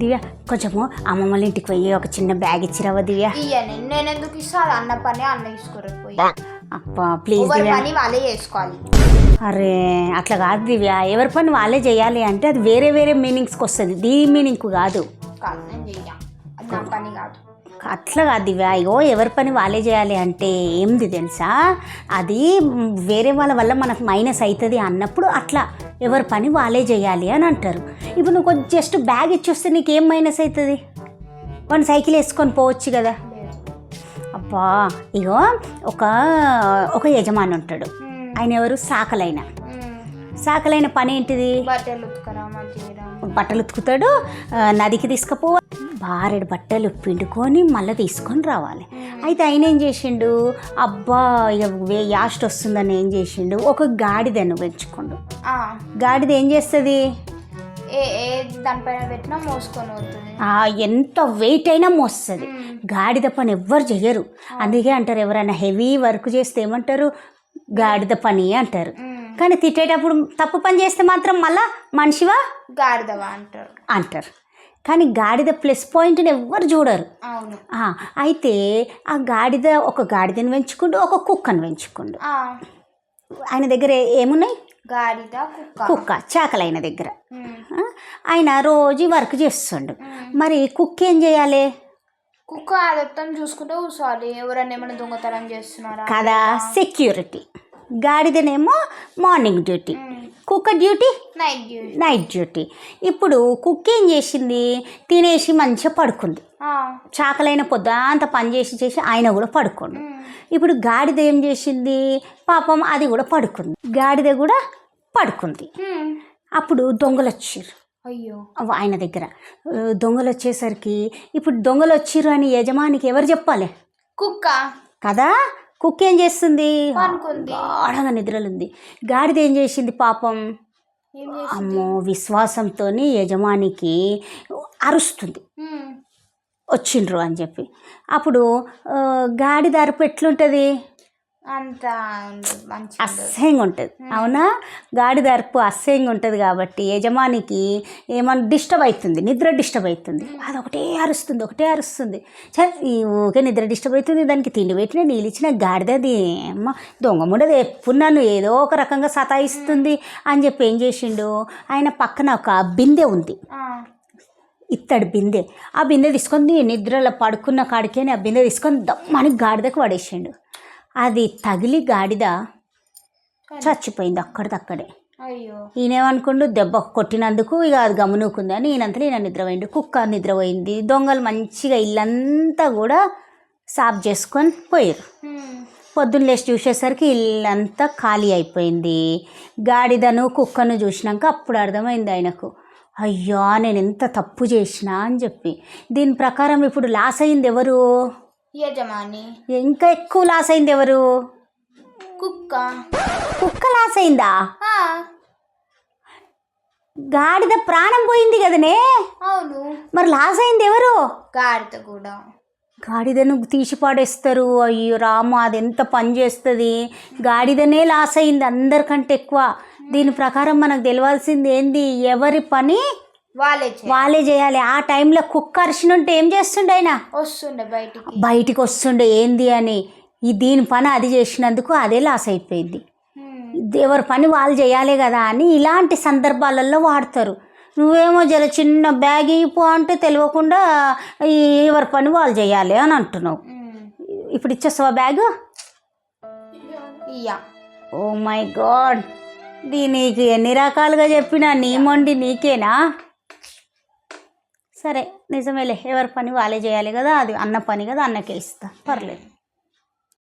దివ్య కొంచెము అమ్మమ్మ వాళ్ళ ఇంటికి పోయి ఒక చిన్న బ్యాగ్ ఇచ్చిరావా దివ్య? ఇయ్యని నేను ఎందుకు ఇస్తా అది అన్న పని అన్న తీసుకోరకపోయి అబ్బా ప్లీజ్ ఎవరి దివ్య. పని వాళ్ళే చేసుకోవాలి. అరే అట్లా కాదు దివ్య. ఎవరి పని వాళ్ళే చేయాలి అంటే అది వేరే వేరే మీనింగ్స్కి వస్తుంది. దీ మీనింగ్ కాదు. కాదు నేను చెయ్య. అది నా పని కాదు. అట్లా కాదు దివ్య. అయ్యో ఎవరి పని వాళ్ళే చేయాలి అంటే ఏంది తెలుసా? అది వేరే వాళ్ళ వల్ల మనకు మైనస్ అవుతుంది అన్నప్పుడు అట్లా. ఎవరి పని వాళ్ళే చేయాలి అని అంటారు. ఇప్పుడు నువ్వు కొంచెం జస్ట్ బ్యాగ్ ఇచ్చొస్తే నీకు ఏం మైనస్ అవుతుంది? వన్ సైకిల్ వేసుకొని పోవచ్చు కదా. అబ్బా ఇగో ఒక ఒక యజమాని ఉంటాడు. మ్మ్. ఆయన ఎవరు? సాకలైన. సాకలైన పని ఏంటిది? బట్టలు ఉతుకుతాడు నదికి తీసుకుపోవాలి బారెడు బట్టలు పిండుకొని మళ్ళీ తీసుకొని రావాలి. అయితే ఆయన ఏం చేసిండు? అబ్బా వే- యాస్ట్ వస్తుందని ఏం చేసిండు? ఒక గాడిదను పెంచుకోండు. గాడిద ఏం చేస్తుంది? దానిపైన పెట్టినా మోసుకొని ఎంత వెయిట్ అయినా మోస్తుంది. గాడిద పని ఎవ్వరు చెయ్యరు అందుకే అంటారు ఎవరైనా హెవీ వర్క్ చేస్తే ఏమంటారు? గాడిద పని అంటారు. కానీ తిట్టేటప్పుడు తప్పు పని చేస్తే మాత్రం మళ్ళా మనిషివా? గాడిదవా అంటారు. అంటారు. కానీ గాడిద ప్లస్ పాయింట్ని ఎవ్వరు చూడరు. అవును. అయితే ఆ గాడిద ఒక గాడిదని పెంచుకుంటూ ఒక కుక్కను పెంచుకుండు. ఆయన దగ్గర ఏమున్నాయి? గాడిద కుక్క. చాకలి ఆయన దగ్గర. ఆయన రోజు వర్క్ చేస్తుండు. మరి కుక్క ఏం చేయాలి? కుక్క అదొత్తం చూసుకుంటే కూర్చోవాలి ఎవరైనా ఏమైనా దొంగతనం చేస్తున్నారా? కదా సెక్యూరిటీ గాడిదనేమో మార్నింగ్ డ్యూటీ మ్మ్. కుక్క duty night duty night duty ఇప్పుడు కుక్క ఏం చేసింది? తినేసి మంచిగా పడుకుంది. చాకలైన పొద్దంతా పని చేసి చేసి ఆయన కూడా పడుకోండు. మ్మ్. ఇప్పుడు గాడిద ఏం చేసింది? పాపం అది కూడా పడుకుంది. గాడిద కూడా పడుకుంది. మ్మ్. అప్పుడు దొంగలు వచ్చారు. అయ్యో. ఆయన దగ్గర. దొంగలు వచ్చేసరికి ఇప్పుడు దొంగలు వచ్చిర్రు అని యజమానికి ఎవరు చెప్పాలి? కుక్క. కదా? కుక్క ఏం చేస్తుంది. గాఢంగా నిద్రలుంది. గాడిద ఏం చేసింది పాపం? అమ్మో విశ్వాసంతో యజమానికి అరుస్తుంది. వచ్చిండ్రు అని చెప్పి. అప్పుడు గాడిద అరుపు ఎట్లుంటుంది? అంత మంచి అసహ్యంగా ఉంటుంది అవునా? గాడిద అరుపు అసహ్యంగా ఉంటుంది కాబట్టి యజమానికి ఏమన్నా డిస్టర్బ్ అవుతుంది నిద్ర డిస్టర్బ్ అవుతుంది అది ఒకటే అరుస్తుంది ఒకటే అరుస్తుంది. సరే ఈ ఊకే నిద్ర డిస్టర్బ్ అవుతుంది దానికి తిండి పెట్టిన నీళ్ళు ఇచ్చిన గాడిద అది అమ్మ దొంగ ముండది ఎప్పుడు నన్ను ఏదో ఒక రకంగా సతాయిస్తుంది అని చెప్పి ఏం చేసిండు? ఆయన పక్కన ఒక బిందె ఉంది. ఇత్తడి బిందె. ఆ బిందె తీసుకొని నిద్రలో పడుకున్న కాడికేని ఆ బిందె తీసుకొని దమ్మని గాడిదకు పడేసిండు. అది తగిలి గాడిద చచ్చిపోయింది అక్కడిదక్కడే. అయ్యో. ఈయనేమనుకుండు దెబ్బ కొట్టినందుకు ఇక అది గమనుకుంది అని ఈయనంతలో ఈయన నిద్రపోయిండు. కుక్క నిద్రపోయింది. దొంగలు మంచిగా ఇల్లంతా కూడా సాఫ్ చేసుకొని పోయారు. పొద్దున్న లేచి చూసేసరికి ఇల్లంతా ఖాళీ అయిపోయింది. గాడిదను కుక్కను చూసినాక అప్పుడు అర్థమైంది ఆయనకు. అయ్యో నేను ఎంత తప్పు చేసినా అని చెప్పి. దీని ప్రకారం ఇప్పుడు లాస్ అయింది ఎవరు? యజమాని. ఇంకా ఎక్కువ లాస్ అయింది ఎవరు? కుక్క. కుక్క లాస్ అయిందా? గాడిద ప్రాణం పోయింది కదనే? అవును. మరి లాస్ అయింది ఎవరు? గాడిద కూడా. గాడిదను తీసి పాడేస్తారు. అయ్యో రామ అది ఎంత పని చేస్తుంది? గాడిదనే లాస్ అయింది అందరికంటే ఎక్కువ. దీని ప్రకారం మనకు తెలియాల్సింది ఏంది? ఎవరి పని? వాళ్ళే వాళ్ళే చేయాలి. ఆ టైంలో కుక్క అరిచినుంటే ఏం చేస్తుండే ఆయన? వస్తుండే బయటికి. బయటికి వస్తుండే ఏంది అని. ఈ దీని పని అది చేసినందుకు అదే లాస్ అయిపోయింది. ఎవరి పని వాళ్ళు చేయాలి కదా అని ఇలాంటి సందర్భాలలో వాడతారు. నువ్వేమో జర చిన్న బ్యాగ్ ఇపో అంటే తెలియకుండా ఈ ఎవరి పని వాళ్ళు చేయాలి అని అంటున్నావు. ఇప్పుడు ఇచ్చేస్తావా బ్యాగ్? ఇయ్యా. Oh my God. దీనికి ఎన్ని రకాలుగా చెప్పినా నీ మొండి నీకేనా? సరే నిజమేలే ఎవరి పని వాళ్ళే చేయాలి కదా అది అన్న పని కదా అన్నకే ఇస్తా. పర్లేదు.